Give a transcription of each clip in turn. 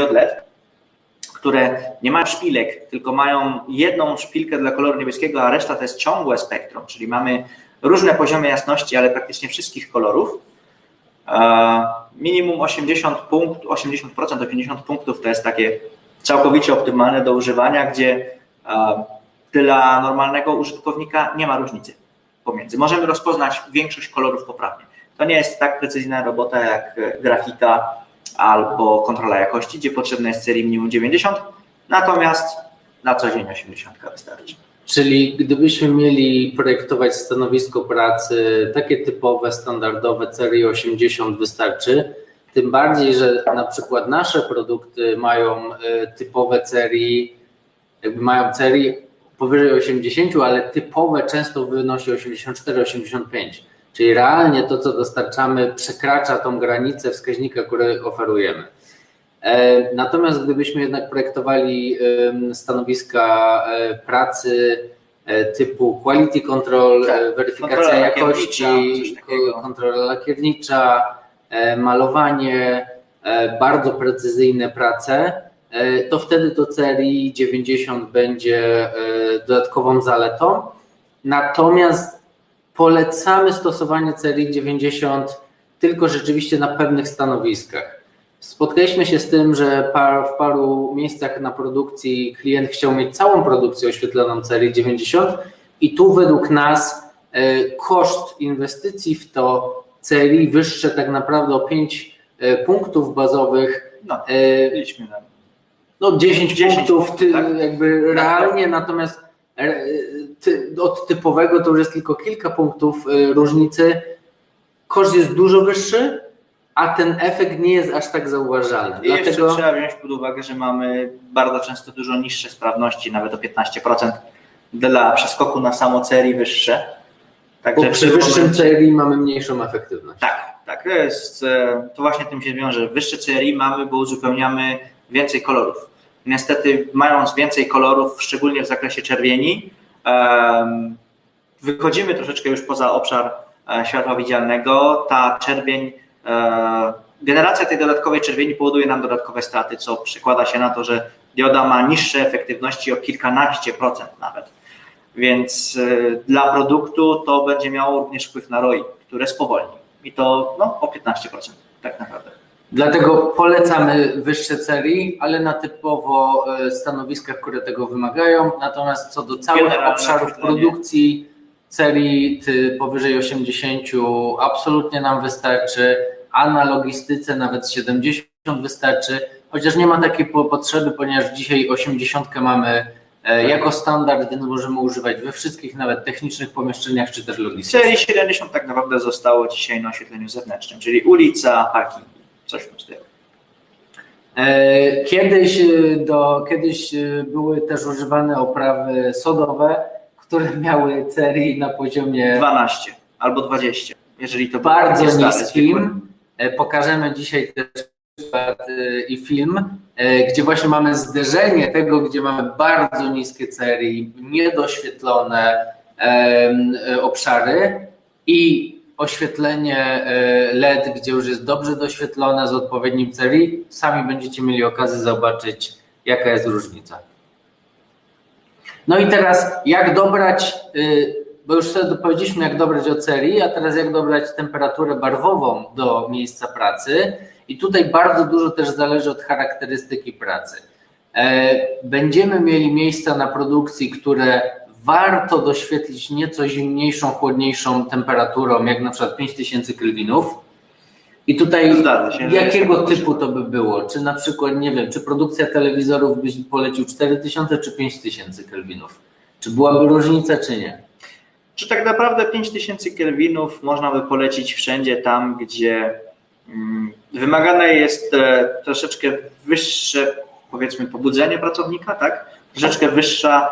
LED, które nie mają szpilek, tylko mają jedną szpilkę dla koloru niebieskiego, a reszta to jest ciągłe spektrum, czyli mamy różne poziomy jasności, ale praktycznie wszystkich kolorów. E, minimum 80 punkt, 80% do 50 punktów to jest takie całkowicie optymalne do używania, gdzie e, dla normalnego użytkownika nie ma różnicy pomiędzy. Możemy rozpoznać większość kolorów poprawnie. To nie jest tak precyzyjna robota jak grafika albo kontrola jakości, gdzie potrzebne jest serii minimum 90, natomiast na co dzień 80 wystarczy. Czyli gdybyśmy mieli projektować stanowisko pracy takie typowe, standardowe, serii 80 wystarczy, tym bardziej, że na przykład nasze produkty mają e, typowe serii, jakby mają serii powyżej 80, ale typowe często wynosi 84-85. Czyli realnie to, co dostarczamy, przekracza tą granicę wskaźnika, który oferujemy. E, natomiast gdybyśmy jednak projektowali stanowiska e, pracy e, typu quality control, tak, weryfikacja jakości, kontrola lakiernicza, malowanie, bardzo precyzyjne prace, to wtedy to CRI 90 będzie dodatkową zaletą. Natomiast polecamy stosowanie CRI 90 tylko rzeczywiście na pewnych stanowiskach. Spotkaliśmy się z tym, że par, w paru miejscach na produkcji klient chciał mieć całą produkcję oświetloną CRI 90 i tu według nas e, koszt inwestycji w to CRI wyższe tak naprawdę o 5 e, punktów bazowych. No, e, no 10, 10 punktów tak? jakby tak. realnie, natomiast od typowego to już jest tylko kilka punktów różnicy. Koszt jest dużo wyższy, a ten efekt nie jest aż tak zauważalny. I Dlatego... jeszcze trzeba wziąć pod uwagę, że mamy bardzo często dużo niższe sprawności, nawet o 15% dla przeskoku na samo serii wyższe. Także przy wyższym CRI mamy mniejszą efektywność. Tak, tak. To, jest, e, to właśnie tym się wiąże. Wyższe CRI mamy, bo uzupełniamy więcej kolorów. Niestety, mając więcej kolorów, szczególnie w zakresie czerwieni, wychodzimy troszeczkę już poza obszar e, światła widzialnego. Ta czerwień E, generacja tej dodatkowej czerwieni powoduje nam dodatkowe straty, co przekłada się na to, że dioda ma niższe efektywności o kilkanaście procent nawet. Więc e, dla produktu to będzie miało również wpływ na ROI, które spowolni. I to no, o 15% tak naprawdę. Dlatego polecamy wyższe serii, ale na typowo e, stanowiskach, które tego wymagają. Natomiast co do całych obszarów produkcji, serii powyżej 80 absolutnie nam wystarczy, a na logistyce nawet 70 wystarczy, chociaż nie ma takiej potrzeby, ponieważ dzisiaj 80 mamy e, jako standard, więc możemy używać we wszystkich, nawet technicznych pomieszczeniach, czy też logistyce. Serii 70 tak naprawdę zostało dzisiaj na oświetleniu zewnętrznym, czyli ulica, parking, coś w tym stylu. E, kiedyś, e, do, kiedyś były też używane oprawy sodowe, które miały serii na poziomie 12 albo 20, jeżeli to bardzo niskim. E, pokażemy dzisiaj też przykład e, i film, e, gdzie właśnie mamy zderzenie tego, gdzie mamy bardzo niskie serii, niedoświetlone obszary i oświetlenie LED, gdzie już jest dobrze doświetlone z odpowiednim serii. Sami będziecie mieli okazję zobaczyć, jaka jest różnica. No i teraz jak dobrać, y, bo już sobie dopowiedzieliśmy jak dobrać serii, a teraz jak dobrać temperaturę barwową do miejsca pracy i tutaj bardzo dużo też zależy od charakterystyki pracy. E, będziemy mieli miejsca na produkcji, które warto doświetlić nieco zimniejszą, chłodniejszą temperaturą, jak na przykład 5000 kelwinów, i tutaj się, jakiego typu to by było? Czy na przykład, nie wiem, czy produkcja telewizorów byś polecił 4000 czy 5000 kelwinów? Czy byłaby różnica, czy nie? Czy tak naprawdę 5000 kelwinów można by polecić wszędzie tam, gdzie mm, wymagane jest e, troszeczkę wyższe, powiedzmy, pobudzenie pracownika, tak? Troszeczkę wyższa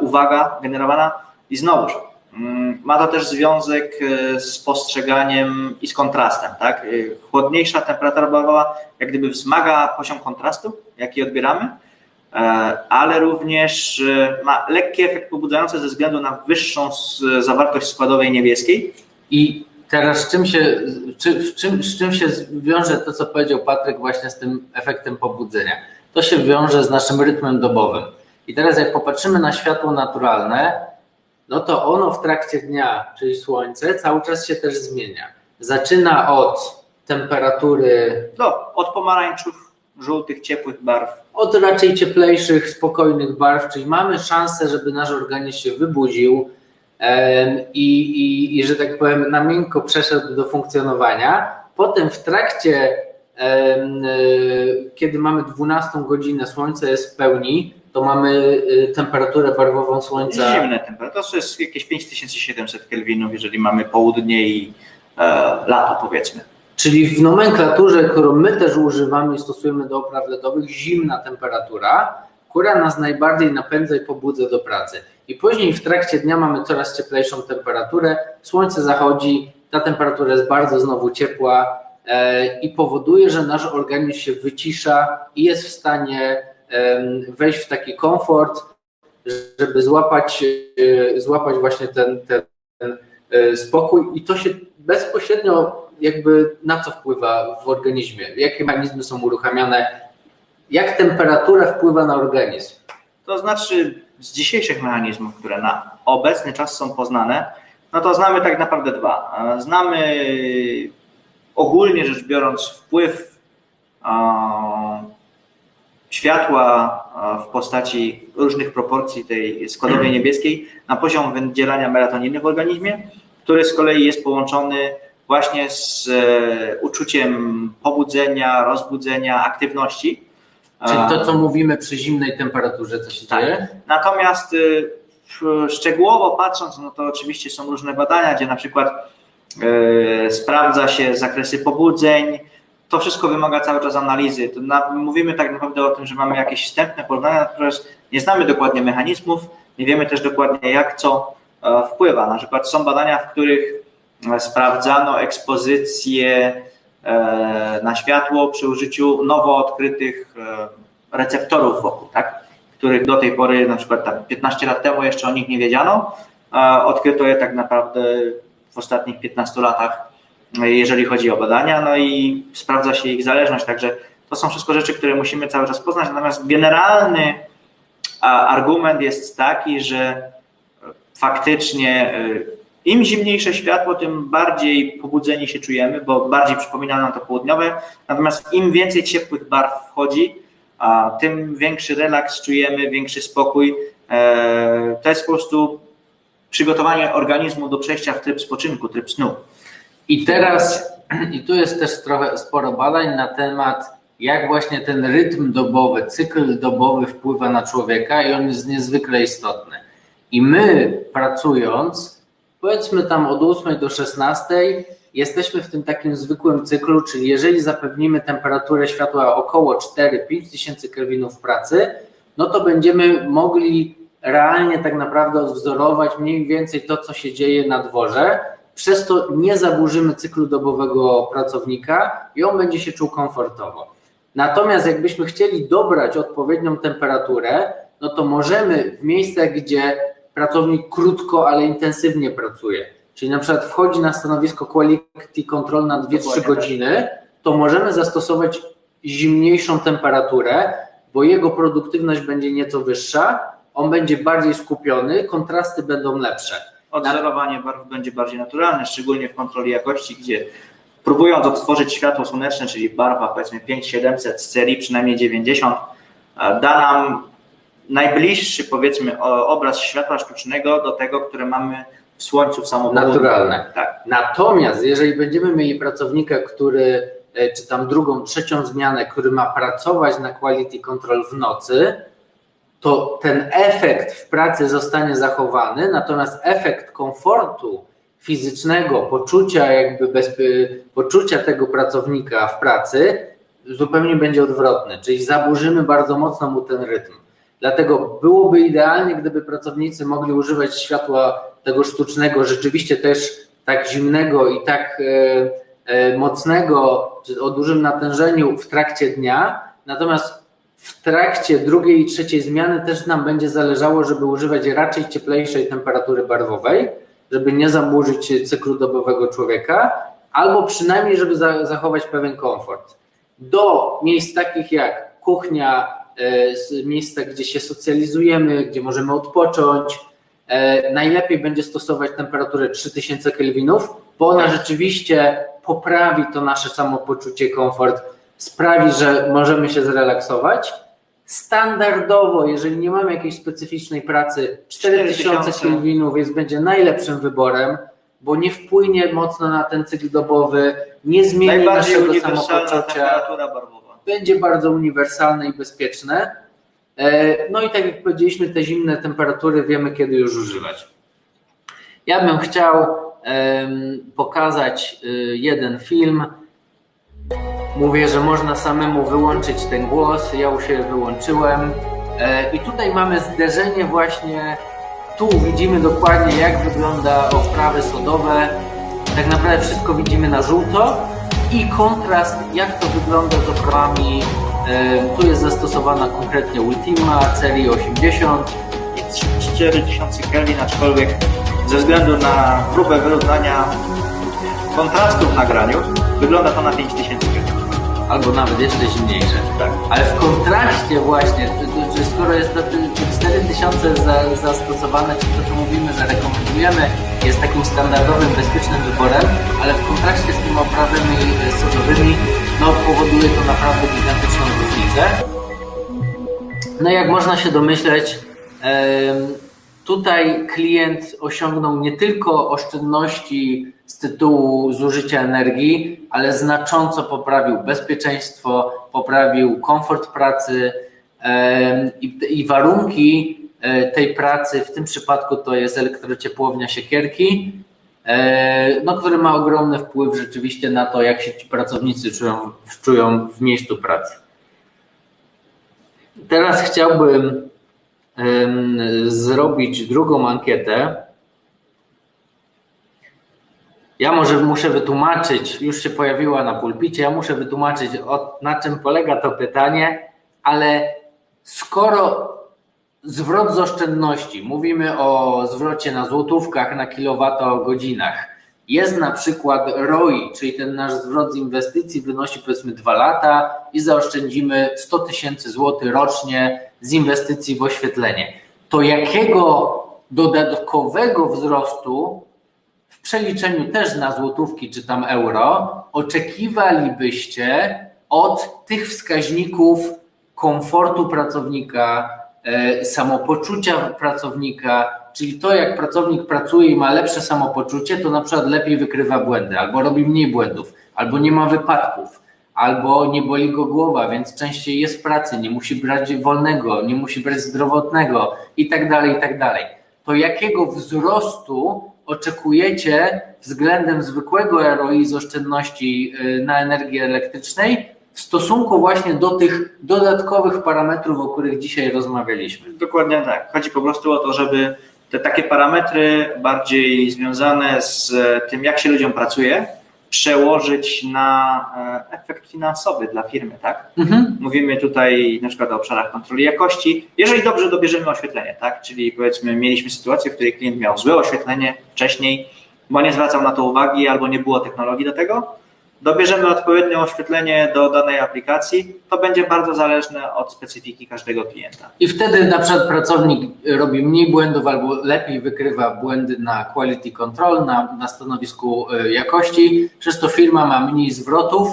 uwaga generowana i znowuż Mm, ma to też związek e, z postrzeganiem i z kontrastem. Tak? E, chłodniejsza temperatura barwowa jak gdyby wzmaga poziom kontrastu, jaki odbieramy, e, ale również ma lekki efekt pobudzający ze względu na wyższą zawartość składowej niebieskiej. I Teraz czym się, czy, czym, z czym się wiąże to, co powiedział Patryk właśnie z tym efektem pobudzenia? To się wiąże z naszym rytmem dobowym. I teraz jak popatrzymy na światło naturalne, no to ono w trakcie dnia, czyli słońce, cały czas się też zmienia. Zaczyna od temperatury, No, od pomarańczów, żółtych, ciepłych barw. od raczej cieplejszych, spokojnych barw, czyli mamy szansę, żeby nasz organizm się wybudził i, i, i że tak powiem, na miękko przeszedł do funkcjonowania. Potem w trakcie, e, kiedy mamy 12 godzinę, słońce jest w pełni, to mamy e, temperaturę barwową słońca. Zimne temperatury, to jest jakieś 5700 kelwinów, jeżeli mamy południe i e, lato powiedzmy. Czyli w nomenklaturze, którą my też używamy i stosujemy do opraw LEDowych, zimna temperatura, która nas najbardziej napędza i pobudza do pracy. I później w trakcie dnia mamy coraz cieplejszą temperaturę, słońce zachodzi, ta temperatura jest bardzo znowu ciepła e, i powoduje, że nasz organizm się wycisza i jest w stanie wejść w taki komfort, żeby złapać, e, złapać właśnie ten, ten, e, spokój i to się bezpośrednio jakby na co wpływa w organizmie, jakie mechanizmy są uruchamiane, jak temperatura wpływa na organizm. To znaczy z dzisiejszych mechanizmów, które na obecny czas są poznane, no to znamy tak naprawdę dwa. Znamy ogólnie rzecz biorąc wpływ światła e, w postaci różnych proporcji tej składowej niebieskiej na poziom wydzielania melatoniny w organizmie, który z kolei jest połączony właśnie z e, uczuciem pobudzenia, rozbudzenia, aktywności. Czyli to, co mówimy przy zimnej temperaturze, co się Tak. dzieje? Natomiast w- szczegółowo patrząc, no to oczywiście są różne badania, gdzie na przykład y, sprawdza się zakresy pobudzeń. To wszystko wymaga cały czas analizy. Na, mówimy tak naprawdę o tym, że mamy jakieś wstępne porównania, natomiast nie znamy dokładnie mechanizmów, nie wiemy też dokładnie jak co e, wpływa. Na przykład są badania, w których e, sprawdzano ekspozycję e, na światło przy użyciu nowo odkrytych e, receptorów wokół, tak? których do tej pory, na przykład tam 15 lat temu jeszcze o nich nie wiedziano. Odkryto je tak naprawdę w ostatnich 15 latach, jeżeli chodzi o badania, no i sprawdza się ich zależność, także to są wszystko rzeczy, które musimy cały czas poznać, natomiast generalny argument jest taki, że faktycznie y, im zimniejsze światło, tym bardziej pobudzeni się czujemy, bo bardziej przypomina nam to południowe, natomiast im więcej ciepłych barw wchodzi, tym większy relaks czujemy, większy spokój. E, To jest po prostu przygotowanie organizmu do przejścia w tryb spoczynku, tryb snu. I teraz, i tu jest też trochę sporo badań na temat, jak właśnie ten rytm dobowy, cykl dobowy wpływa na człowieka i on jest niezwykle istotny. I my pracując, powiedzmy tam od 8 do 16, jesteśmy w tym takim zwykłym cyklu, czyli jeżeli zapewnimy temperaturę światła około 4-5 tysięcy kelwinów pracy, no to będziemy mogli realnie tak naprawdę odwzorować mniej więcej to, co się dzieje na dworze, przez to nie zaburzymy cyklu dobowego pracownika i on będzie się czuł komfortowo. Natomiast jakbyśmy chcieli dobrać odpowiednią temperaturę, no to możemy w miejscach, gdzie pracownik krótko, ale intensywnie pracuje, czyli na przykład wchodzi na stanowisko quality control na 2-3 Dokładnie tak. godziny, to możemy zastosować zimniejszą temperaturę, bo jego produktywność będzie nieco wyższa, on będzie bardziej skupiony, kontrasty będą lepsze. Odzorowanie barw będzie bardziej naturalne, szczególnie w kontroli jakości, gdzie próbując odtworzyć światło słoneczne, czyli barwa powiedzmy 5700 z serii przynajmniej 90, e, da nam najbliższy powiedzmy obraz światła sztucznego do tego, które mamy w słońcu w samochodzie. Naturalne. Tak. Natomiast jeżeli będziemy mieli pracownika, który, e, czy tam drugą, trzecią zmianę, który ma pracować na quality control w nocy, to ten efekt w pracy zostanie zachowany, natomiast efekt komfortu fizycznego, poczucia jakby bezpie, poczucia tego pracownika w pracy zupełnie będzie odwrotny, czyli zaburzymy bardzo mocno mu ten rytm. Dlatego byłoby idealnie, gdyby pracownicy mogli używać światła tego sztucznego, rzeczywiście też tak zimnego i tak e, e, mocnego, czy o dużym natężeniu w trakcie dnia, natomiast w trakcie drugiej i trzeciej zmiany też nam będzie zależało, żeby używać raczej cieplejszej temperatury barwowej, żeby nie zaburzyć cyklu dobowego człowieka, albo przynajmniej, żeby za, zachować pewien komfort. Do miejsc takich jak kuchnia, e, miejsca, gdzie się socjalizujemy, gdzie możemy odpocząć, e, najlepiej będzie stosować temperaturę 3000 kelwinów, bo ona rzeczywiście poprawi to nasze samopoczucie, komfort, sprawi, że możemy się zrelaksować. Standardowo, jeżeli nie mamy jakiejś specyficznej pracy, 4000 4000. kelwinów jest będzie najlepszym wyborem, bo nie wpłynie mocno na ten cykl dobowy, nie zmieni naszego samopoczucia będzie bardzo uniwersalne i bezpieczne. E, No i tak jak powiedzieliśmy, te zimne temperatury wiemy, kiedy już używać. Ja bym chciał pokazać y, jeden film. Mówię, że można samemu wyłączyć ten głos. Ja już się wyłączyłem. E, I tutaj mamy zderzenie właśnie. Tu widzimy dokładnie, jak wygląda oprawy sodowe. Tak naprawdę wszystko widzimy na żółto i kontrast, jak to wygląda z oprawami. E, Tu jest zastosowana konkretnie Ultima serii 80. I 4000 Kelvin, aczkolwiek ze względu na próbę wyrównania kontrastu w nagraniu wygląda to na 5000 Kelvin. Albo nawet jeszcze zimniejsze. Tak. Ale w kontraście właśnie, skoro jest to te 4000 za, zastosowane, czy to co mówimy, że rekomendujemy, jest takim standardowym, bezpiecznym wyborem, ale w kontraście z tymi oprawami e, sodowymi, no powoduje to naprawdę gigantyczną różnicę. No i jak można się domyśleć, tutaj klient osiągnął nie tylko oszczędności z tytułu zużycia energii, ale znacząco poprawił bezpieczeństwo, poprawił komfort pracy i, warunki e, tej pracy, w tym przypadku to jest elektrociepłownia Siekierki, e, no, który ma ogromny wpływ rzeczywiście na to, jak się ci pracownicy czują, czują w miejscu pracy. Teraz chciałbym zrobić drugą ankietę. Ja może muszę wytłumaczyć, już się pojawiła na pulpicie, ja muszę wytłumaczyć, na czym polega to pytanie, ale skoro zwrot z oszczędności, mówimy o zwrocie na złotówkach, na kilowatogodzinach, jest na przykład ROI, czyli ten nasz zwrot z inwestycji wynosi powiedzmy 2 lata i zaoszczędzimy 100 tysięcy złotych rocznie z inwestycji w oświetlenie. To jakiego dodatkowego wzrostu przeliczeniu też na złotówki czy tam euro oczekiwalibyście od tych wskaźników komfortu pracownika, e, samopoczucia pracownika, czyli to jak pracownik pracuje i ma lepsze samopoczucie, to na przykład lepiej wykrywa błędy, albo robi mniej błędów, albo nie ma wypadków, albo nie boli go głowa, więc częściej jest w pracy, nie musi brać wolnego, nie musi brać zdrowotnego i tak dalej, i tak dalej. To jakiego wzrostu oczekujecie względem zwykłego ROI z oszczędności y, na energii elektrycznej w stosunku właśnie do tych dodatkowych parametrów, o których dzisiaj rozmawialiśmy? Dokładnie tak. Chodzi po prostu o to, żeby te takie parametry bardziej związane z tym, jak się ludziom pracuje, przełożyć na e, efekt finansowy dla firmy, tak? Mhm. Mówimy tutaj na przykład o obszarach kontroli jakości. Jeżeli dobrze dobierzemy oświetlenie, tak? Czyli powiedzmy, mieliśmy sytuację, w której klient miał złe oświetlenie wcześniej, bo nie zwracał na to uwagi albo nie było technologii do tego. Dobierzemy odpowiednie oświetlenie do danej aplikacji, to będzie bardzo zależne od specyfiki każdego klienta. I wtedy na przykład pracownik robi mniej błędów albo lepiej wykrywa błędy na quality control, na, na stanowisku y, jakości, przez to firma ma mniej zwrotów,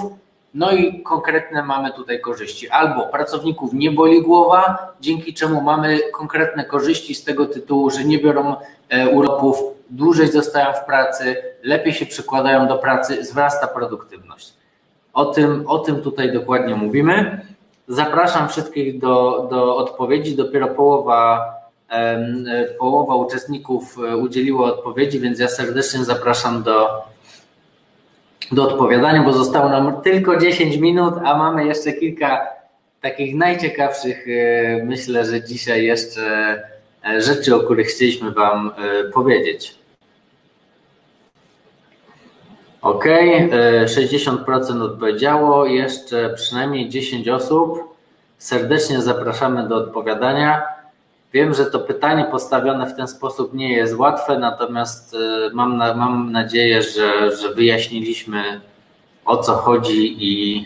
no i konkretne mamy tutaj korzyści. Albo pracowników nie boli głowa, dzięki czemu mamy konkretne korzyści z tego tytułu, że nie biorą e, urlopów, dłużej zostają w pracy, lepiej się przykładają do pracy, wzrasta produktywność. O tym, o tym tutaj dokładnie mówimy. Zapraszam wszystkich do, do odpowiedzi. Dopiero połowa, połowa uczestników e, udzieliła odpowiedzi, więc ja serdecznie zapraszam do, do odpowiadania, bo zostało nam tylko 10 minut, a mamy jeszcze kilka takich najciekawszych, e, myślę, że dzisiaj jeszcze e, rzeczy, o których chcieliśmy Wam powiedzieć. Ok, e, 60% odpowiedziało, jeszcze przynajmniej 10 osób. Serdecznie zapraszamy do odpowiadania. Wiem, że to pytanie postawione w ten sposób nie jest łatwe, natomiast e, mam, na, mam nadzieję, że, że wyjaśniliśmy o co chodzi i,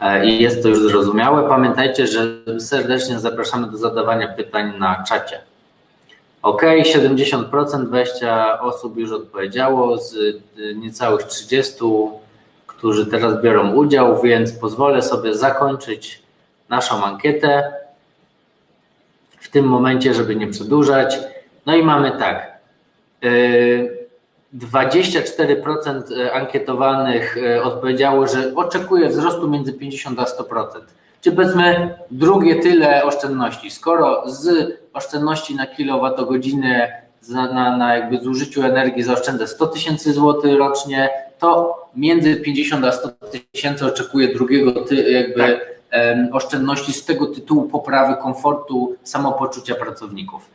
e, i jest to już zrozumiałe. Pamiętajcie, że serdecznie zapraszamy do zadawania pytań na czacie. OK, 70%, 20 osób już odpowiedziało z e, niecałych 30, którzy teraz biorą udział, więc pozwolę sobie zakończyć naszą ankietę w tym momencie, żeby nie przedłużać. No i mamy tak. 24% ankietowanych odpowiedziało, że oczekuje wzrostu między 50 a 100%. Czy powiedzmy drugie tyle oszczędności. Skoro z oszczędności na kilowatogodzinę na, na, na jakby zużyciu energii zaoszczędzę 100 tysięcy złotych rocznie, to między 50 a 100 tysięcy oczekuje drugiego ty, jakby tak oszczędności z tego tytułu poprawy komfortu, samopoczucia pracowników.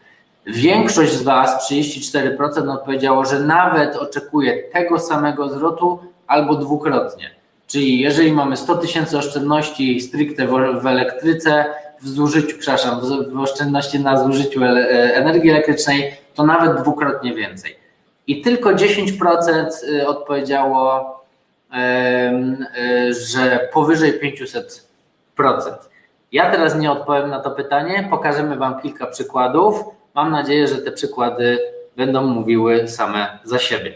Większość z Was, 34%, odpowiedziało, że nawet oczekuje tego samego zwrotu albo dwukrotnie. Czyli jeżeli mamy 100 tysięcy oszczędności stricte w, w elektryce, w zużyciu, przepraszam, w, w oszczędności na zużyciu e, energii elektrycznej, to nawet dwukrotnie więcej. I tylko 10% y, odpowiedziało, y, że powyżej 500 ja teraz nie odpowiem na to pytanie, pokażemy Wam kilka przykładów. Mam nadzieję, że te przykłady będą mówiły same za siebie.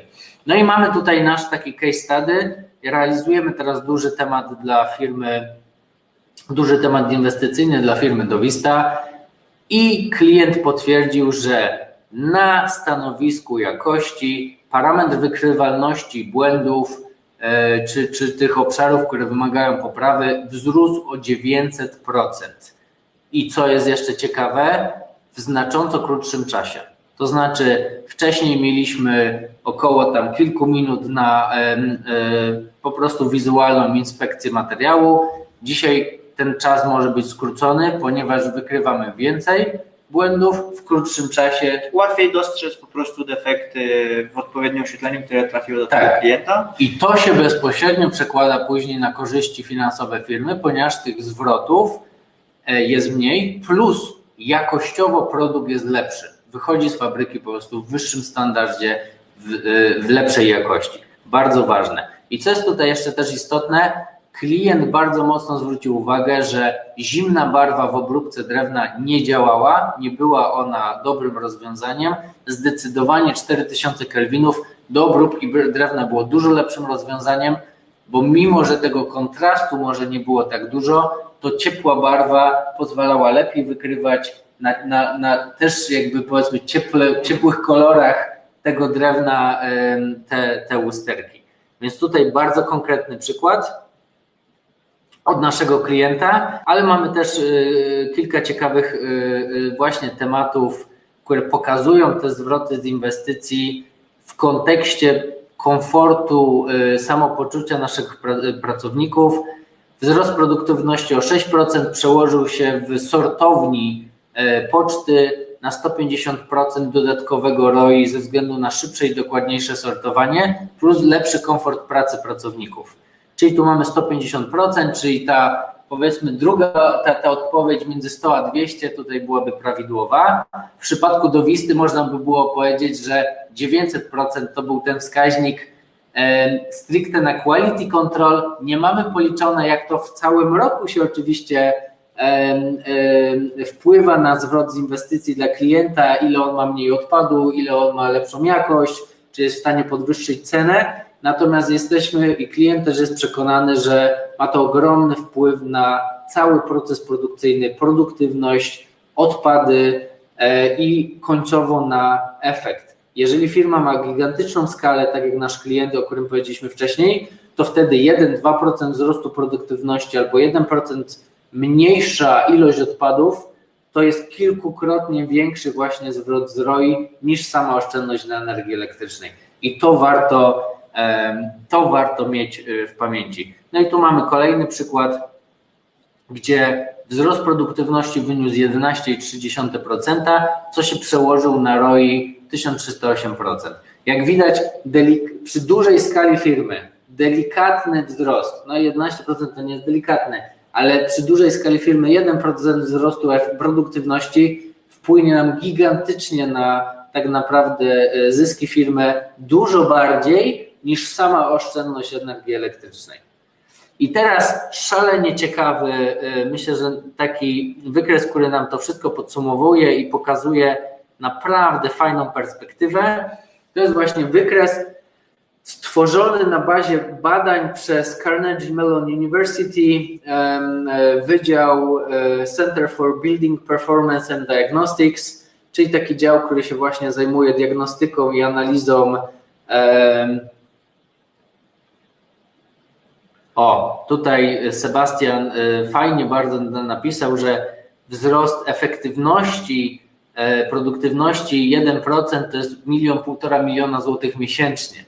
No i mamy tutaj nasz taki case study. Realizujemy teraz duży temat dla firmy, duży temat inwestycyjny dla firmy Dovista i klient potwierdził, że na stanowisku jakości parametr wykrywalności błędów E, czy, czy tych obszarów, które wymagają poprawy, wzrósł o 900%. I co jest jeszcze ciekawe, w znacząco krótszym czasie. To znaczy, wcześniej mieliśmy około tam kilku minut na e, po prostu wizualną inspekcję materiału. Dzisiaj ten czas może być skrócony, ponieważ wykrywamy więcej, błędów w krótszym czasie. Łatwiej dostrzec po prostu defekty w odpowiednim oświetleniu, które trafiły do tak. tego klienta. I to się bezpośrednio przekłada później na korzyści finansowe firmy, ponieważ tych zwrotów e, jest mniej, plus jakościowo produkt jest lepszy. Wychodzi z fabryki po prostu w wyższym standardzie, w, e, w lepszej jakości. Bardzo ważne. I co jest tutaj jeszcze też istotne, klient bardzo mocno zwrócił uwagę, że zimna barwa w obróbce drewna nie działała, nie była ona dobrym rozwiązaniem. Zdecydowanie 4000 kelwinów do obróbki drewna było dużo lepszym rozwiązaniem, bo mimo, że tego kontrastu może nie było tak dużo, to ciepła barwa pozwalała lepiej wykrywać na, na, na też jakby powiedzmy cieple, ciepłych kolorach tego drewna te, te usterki. Więc tutaj bardzo konkretny przykład od naszego klienta, ale mamy też y, kilka ciekawych y, y, właśnie tematów, które pokazują te zwroty z inwestycji w kontekście komfortu, samopoczucia naszych pracowników. Wzrost produktywności o 6% przełożył się w sortowni poczty na 150% dodatkowego ROI ze względu na szybsze i dokładniejsze sortowanie, plus lepszy komfort pracy pracowników czyli tu mamy 150%, czyli ta powiedzmy druga, ta, ta odpowiedź między 100 a 200 tutaj byłaby prawidłowa. W przypadku dowisty można by było powiedzieć, że 900% to był ten wskaźnik e, stricte na quality control. Nie mamy policzone, jak to w całym roku się oczywiście wpływa na zwrot z inwestycji dla klienta, ile on ma mniej odpadu, ile on ma lepszą jakość, czy jest w stanie podwyższyć cenę natomiast jesteśmy i klient też jest przekonany, że ma to ogromny wpływ na cały proces produkcyjny, produktywność, odpady e, i końcowo na efekt. Jeżeli firma ma gigantyczną skalę, tak jak nasz klient, o którym powiedzieliśmy wcześniej, to wtedy 1-2% wzrostu produktywności albo 1% mniejsza ilość odpadów to jest kilkukrotnie większy właśnie zwrot z ROI niż sama oszczędność na energii elektrycznej. I to warto to warto mieć y, w pamięci. No i tu mamy kolejny przykład, gdzie wzrost produktywności wyniósł 11,3%, co się przełożył na ROI 1308%. Jak widać, przy dużej skali firmy delikatny wzrost, no 11% to nie jest delikatny, ale przy dużej skali firmy 1% wzrostu produktywności wpłynie nam gigantycznie na tak naprawdę e, zyski firmy dużo bardziej niż sama oszczędność energii elektrycznej. I teraz szalenie ciekawy, e, myślę, że taki wykres, który nam to wszystko podsumowuje i pokazuje naprawdę fajną perspektywę, to jest właśnie wykres stworzony na bazie badań przez Carnegie Mellon University, e, Wydział e, Center for Building Performance and Diagnostics, czyli taki dział, który się właśnie zajmuje diagnostyką i analizą. O, tutaj Sebastian e, fajnie bardzo napisał, że wzrost efektywności, produktywności 1% to jest milion, półtora miliona złotych miesięcznie.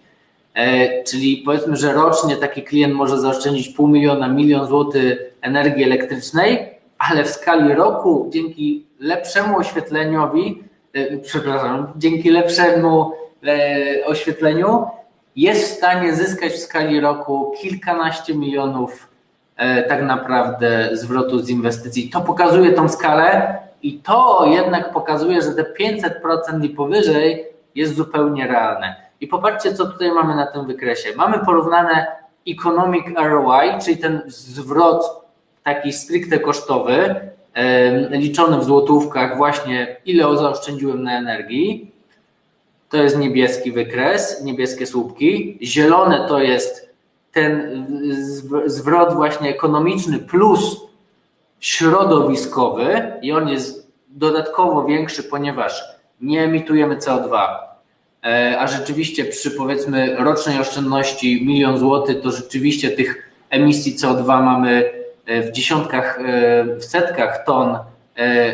E, Czyli powiedzmy, że rocznie taki klient może zaoszczędzić pół miliona, milion złotych energii elektrycznej, ale w skali roku dzięki lepszemu oświetleniowi, e, przepraszam, dzięki lepszemu e, oświetleniu jest w stanie zyskać w skali roku kilkanaście milionów tak naprawdę zwrotu z inwestycji. To pokazuje tą skalę i to jednak pokazuje, że te 500% i powyżej jest zupełnie realne. I popatrzcie, co tutaj mamy na tym wykresie. Mamy porównane economic ROI, czyli ten zwrot taki stricte kosztowy, liczony w złotówkach, właśnie ile zaoszczędziłem na energii. To jest niebieski wykres, niebieskie słupki. Zielone to jest ten zw- zwrot właśnie ekonomiczny plus środowiskowy i on jest dodatkowo większy, ponieważ nie emitujemy CO2. E, A rzeczywiście przy powiedzmy rocznej oszczędności milion złotych, to rzeczywiście tych emisji CO2 mamy e, w dziesiątkach, e, w setkach ton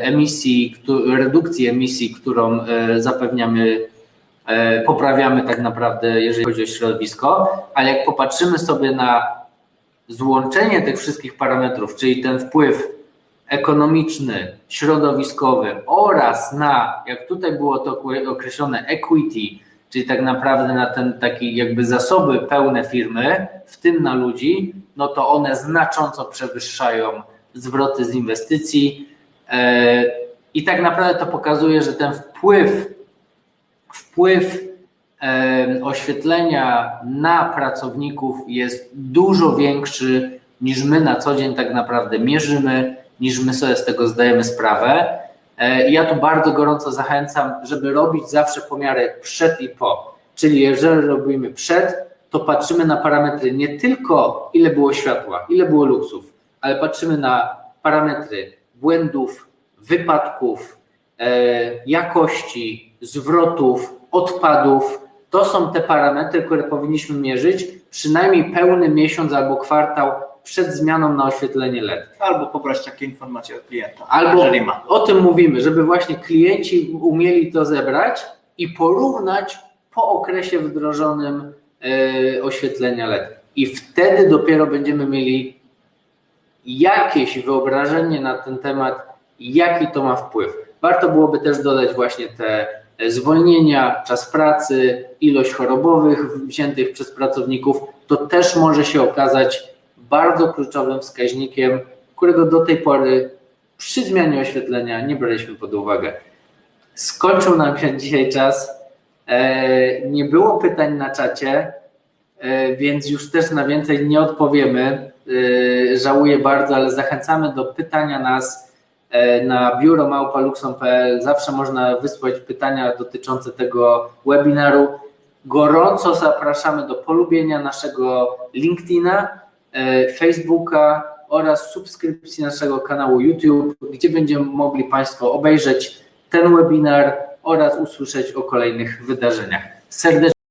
emisji, redukcji emisji, którą zapewniamy, poprawiamy tak naprawdę, jeżeli chodzi o środowisko, ale jak popatrzymy sobie na złączenie tych wszystkich parametrów, czyli ten wpływ ekonomiczny, środowiskowy oraz na, jak tutaj było to określone, equity, czyli tak naprawdę na ten taki jakby zasoby pełne firmy, w tym na ludzi, no to one znacząco przewyższają zwroty z inwestycji E, i tak naprawdę to pokazuje, że ten wpływ, wpływ e, oświetlenia na pracowników jest dużo większy niż my na co dzień tak naprawdę mierzymy, niż my sobie z tego zdajemy sprawę. E, Ja tu bardzo gorąco zachęcam, żeby robić zawsze pomiary przed i po. Czyli jeżeli robimy przed, to patrzymy na parametry nie tylko ile było światła, ile było luksów, ale patrzymy na parametry błędów, wypadków, e, jakości, zwrotów, odpadów. To są te parametry, które powinniśmy mierzyć przynajmniej pełny miesiąc albo kwartał przed zmianą na oświetlenie LED. Albo pobrać takie informacje od klienta, Albo jeżeli ma. o tym mówimy, żeby właśnie klienci umieli to zebrać i porównać po okresie wdrożonym e, oświetlenia LED. I wtedy dopiero będziemy mieli jakieś wyobrażenie na ten temat, jaki to ma wpływ. Warto byłoby też dodać właśnie te zwolnienia, czas pracy, ilość chorobowych wziętych przez pracowników. To też może się okazać bardzo kluczowym wskaźnikiem, którego do tej pory przy zmianie oświetlenia nie braliśmy pod uwagę. Skończył nam się dzisiaj czas. E, Nie było pytań na czacie, e, więc już też na więcej nie odpowiemy. E, Żałuję bardzo, ale zachęcamy do pytania nas na biuro małpaluxon.pl. Zawsze można wysłać pytania dotyczące tego webinaru. Gorąco zapraszamy do polubienia naszego LinkedIna, Facebooka oraz subskrypcji naszego kanału YouTube, gdzie będziemy mogli Państwo obejrzeć ten webinar oraz usłyszeć o kolejnych wydarzeniach. Serdecznie